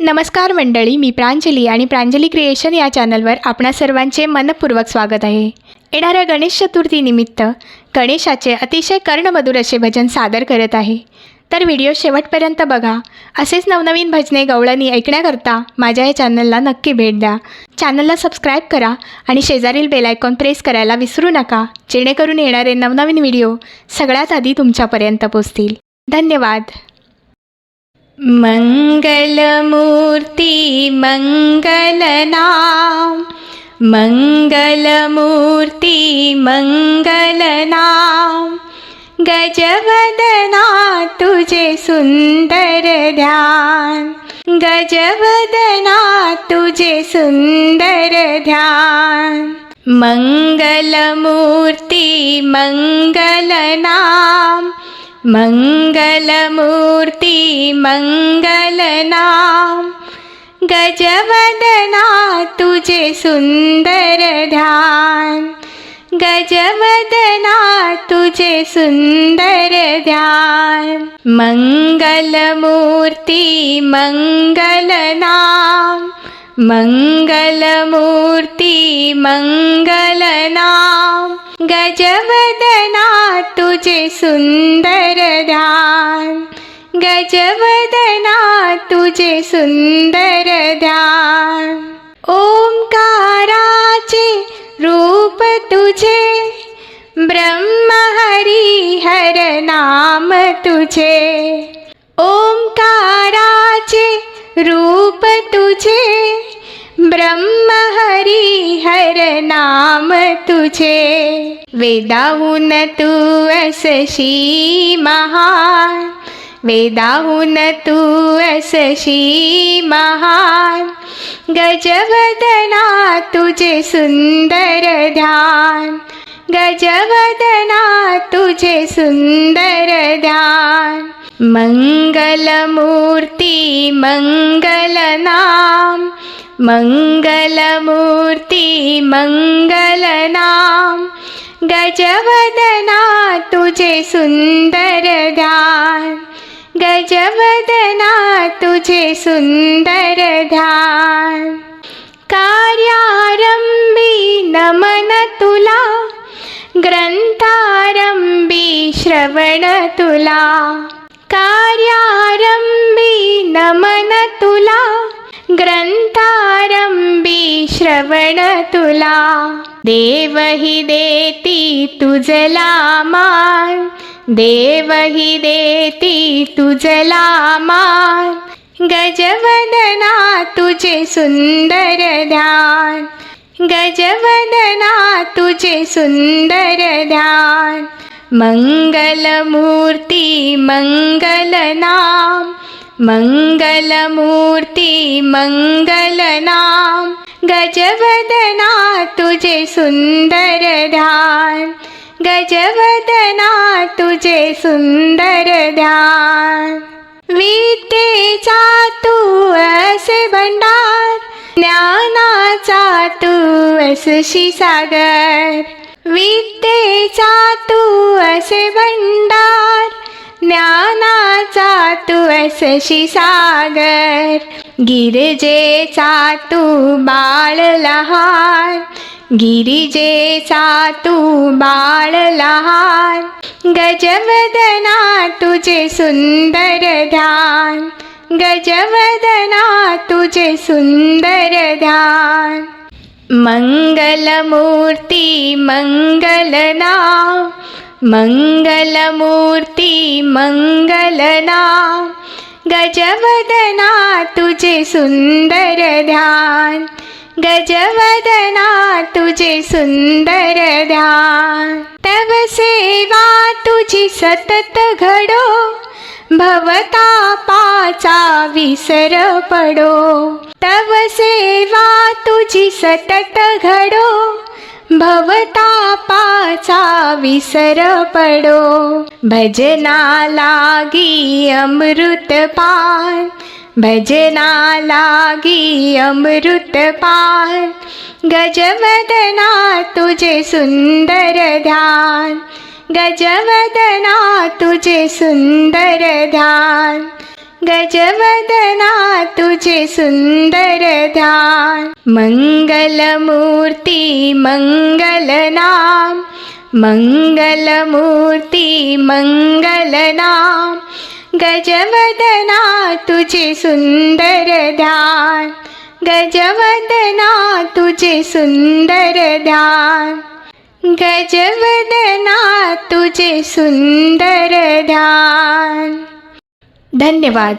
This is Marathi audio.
नमस्कार मंडळी मी प्रांजली आणि प्रांजली क्रिएशन या चॅनलवर आपणा सर्वांचे मनपूर्वक स्वागत आहे. येणाऱ्या गणेश चतुर्थीनिमित्त गणेशाचे अतिशय कर्णमधुर असे भजन सादर करत आहे. तर व्हिडिओ शेवटपर्यंत बघा. असेच नवनवीन भजने गवळणी ऐकण्याकरता माझ्या या चॅनलला नक्की भेट द्या. चॅनलला सबस्क्राईब करा आणि शेजारील बेल आयकॉन प्रेस करायला विसरू नका जेणेकरून येणारे नवनवीन व्हिडिओ सगळ्यात आधी तुमच्यापर्यंत पोचतील धन्यवाद. मङ्गलमूर्ति मङ्गलनाम मङ्गलमूर्ति मङ्गलनाम। गजवदना तुझे सुंदर ध्यान गजवदना तुझे सुंदर ध्यान। मङ्गलमूर्ति मङ्गलनाम मङ्गलमूर्ति मङ्गलनाम। गजवदना तुझे सुंदर ध्यान। गजवदना तुझे सुंदर ध्यान। मङ्गलमूर्ति मङ्गलनाम। मङ्गलमूर्ति मङ्गलनाम गजवदना तुझे सुंदर ध्यान गजवदना तुझे सुंदर ध्यान ओंकाराचे रूप तुझे ब्रह्महरी हर नाम तुझे ओंकाराचे रूप तुझे ब्रह्महरी हर नाम तुझे। वेदाहून तू असशी महान। वेदाहून तू असशी महान। गजवदना तुझे सुंदर ध्यान। गजवदना तुझे सुंदर ध्यान। मङ्गलमूर्ति मङ्गलनाम मङ्गलमूर्ति मङ्गलनाम गजवदना तुझे सुन्दर ध्यान गजवदना तुझे सुन्दर ध्यान कार्यारम्भी नमन तुला ग्रन्थारम्भी श्रवण तुला। कार्यारम्भी नमन तुला ग्रन्था श्रवण तुला. देवही देती तुझला मान देवही देती तुझला मान गजवदना तुझे सुंदर ध्यान. गजवदना तुझे सुंदर ध्यान. मङ्गलमूर्ति मङ्गलनाम मङ्गलमूर्ति मङ्गलनाम गजवदना तुझे सुंदर ध्यान गजवदना तुझे सुंदर ध्यान. विद्येचा तू असे भंडार ज्ञानाचा तू असशी सागर विद्येचा तू असे भंडार तू असशी सागर गिरिजेचा तू बाळ लहान गिरिजेचा तू बाळ लहान गजवदना तुझे सुंदर ध्यान गजवदना तुझे सुंदर ध्यान. मङ्गलमूर्ति मङ्गलनाम मङ्गलमूर्ति मङ्गलना गजवदना तुझे सुंदर ध्यान गजवदना तुझे सुंदर ध्यान. तव सेवा तुझी सतत घडो भवता पाचा विसर पडो. तव सेवा तुझी सतत घडो भवतापाचा विसर पडो. भजना लागी अमृत पान भजना लागी अमृत पान गजवदना तुझे सुंदर ध्यान. गजवदना तुझे सुंदर ध्यान. गजवदना तुझे सुंदर ध्यान। मंगलमूर्ती मंगलनाम मंगलमूर्ती मंगलनाम गजवदना तुझे सुंदर ध्यान। गजवदना तुझे सुंदर ध्यान। गजवदना तुझे सुंदर ध्यान। धन्यवाद.